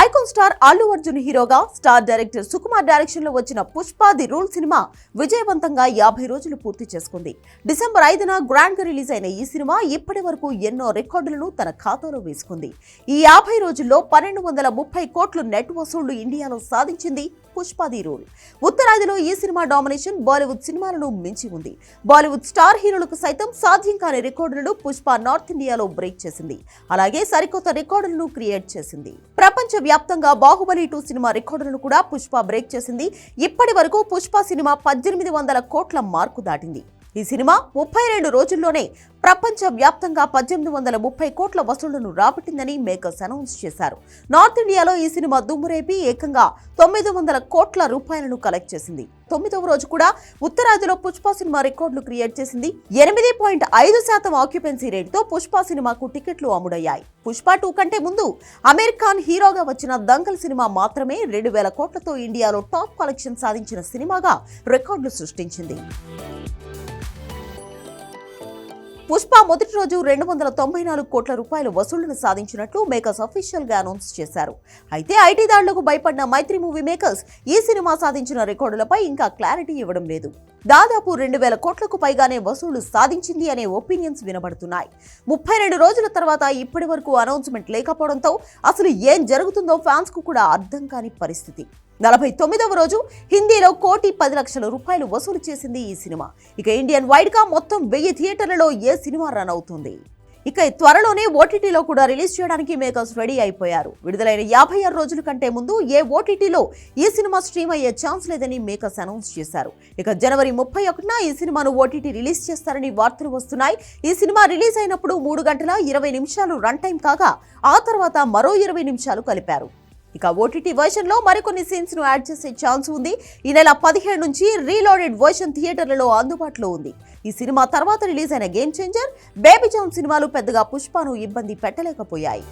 Icon star Allu Arjun హీరోగా star director Sukumar డైరెక్షన్లో వచ్చిన పుష్ప ది రూల్ సినిమా విజయవంతంగా యాభై రోజులు పూర్తి చేసుకుంది. డిసెంబర్ ఐదున గ్రాండ్గా రిలీజ్ అయిన ఈ సినిమా ఇప్పటి వరకు ఎన్నో రికార్డులను తన ఖాతాలో వేసుకుంది. ఈ యాభై రోజుల్లో పన్నెండు వందల ముప్పై కోట్లు నెట్ వసూళ్ళు ఇండియాలో సాధించింది పుష్ప ది రూల్ ఉత్తరాదిలో ఈ సినిమా డామినేషన్ బాలీవుడ్ సినిమాలను మించి ఉంది. బాలీవుడ్ స్టార్ హీరోలకు సైతం సాధ్యం కాని రికార్డులను పుష్ప నార్త్ ఇండియాలో బ్రేక్ చేసింది. అలాగే సరికొత్త రికార్డులను క్రియేట్ చేసింది. ప్రపంచ వ్యాప్తంగా బాహుబలి టూ సినిమా రికార్డులను కూడా పుష్ప బ్రేక్ చేసింది. ఇప్పటి వరకు పుష్ప సినిమా పద్దెనిమిది వందల కోట్ల మార్కు దాటింది. ఈ సినిమా ముప్పై రెండు రోజుల్లోనే ప్రపంచ వ్యాప్తంగా పద్దెనిమిది వందల ముప్పై కోట్ల వసూళ్ళను రాబట్టిందని మేకర్స్ అనౌన్స్ చేశారు. నార్త్ ఇండియాలో ఈ సినిమా దుమ్మురేపి ఏకంగా తొమ్మిది వందల కోట్ల రూపాయలను కలెక్ట్ చేసింది. తొమ్మిదవ రోజు కూడా ఉత్తరాదిలో పుష్ప సినిమా రికార్డులు క్రియేట్ చేసింది. ఎనిమిది పాయింట్ ఐదు శాతం ఆక్యుపెన్సీ రేటుతో పుష్ప సినిమాకు టికెట్లు అమ్ముడయ్యాయి. పుష్ప టూ కంటే ముందు అమీర్ ఖాన్ హీరోగా వచ్చిన దంగల్ సినిమా మాత్రమే రెండు వేల కోట్లతో ఇండియాలో టాప్ కలెక్షన్ సాధించిన సినిమాగా రికార్డులు సృష్టించింది. పుష్ప మొదటి రోజు రెండు వందల తొంభై నాలుగు కోట్ల రూపాయల వసూళ్ళను సాధించినట్లు మేకర్స్ అఫీషియల్గా అనౌన్స్ చేశారు. అయితే ఐటీ దాడులకు భయపడిన మైత్రి మూవీ మేకర్స్ ఈ సినిమా సాధించిన రికార్డులపై ఇంకా క్లారిటీ ఇవ్వడం లేదు. దాదాపు రెండు వేల కోట్లకు పైగానే వసూళ్ళు సాధించింది అనే ఒపీనియన్స్ వినబడుతున్నాయి. ముప్పై రెండు రోజుల తర్వాత ఇప్పటి వరకు అనౌన్స్మెంట్ లేకపోవడంతో అసలు ఏం జరుగుతుందో ఫ్యాన్స్కు కూడా అర్థం కాని పరిస్థితి. నలభై తొమ్మిదవ రోజు హిందీలో కోటి పది లక్షల రూపాయలు వసూలు చేసింది ఈ సినిమా. ఇక ఇండియన్ వైడ్గా మొత్తం వెయ్యి థియేటర్లలో ఏ సినిమా రన్ అవుతుంది? ఇక త్వరలోనే ఓటీటీలో కూడా రిలీజ్ చేయడానికి మేకర్స్ రెడీ అయిపోయారు. విడుదలైన యాభై ఆరు రోజుల కంటే ముందు ఏ ఓటీటీలో ఈ సినిమా స్ట్రీమ్ అయ్యే ఛాన్స్ లేదని మేకర్స్ అనౌన్స్ చేశారు. ఇక జనవరి ముప్పై ఒకటిన ఈ సినిమాను ఓటీటీ రిలీజ్ చేస్తారని వార్తలు వస్తున్నాయి. ఈ సినిమా రిలీజ్ అయినప్పుడు మూడు గంటల ఇరవై నిమిషాలు రన్ టైం కాగా ఆ తర్వాత మరో ఇరవై నిమిషాలు కలిపారు. ఇక ఓటీటీ వర్షన్లో మరికొన్ని సీన్స్ను యాడ్ చేసే ఛాన్స్ ఉంది. ఈ నెల పదిహేడు నుంచి రీలోడెడ్ వర్షన్ థియేటర్లలో అందుబాటులో ఉంది. ఈ సినిమా తర్వాత రిలీజ్ అయిన గేమ్ చేంజర్ బేబీ జాన్ సినిమాలు పెద్దగా పుష్పను ఇబ్బంది పెట్టలేకపోయాయి.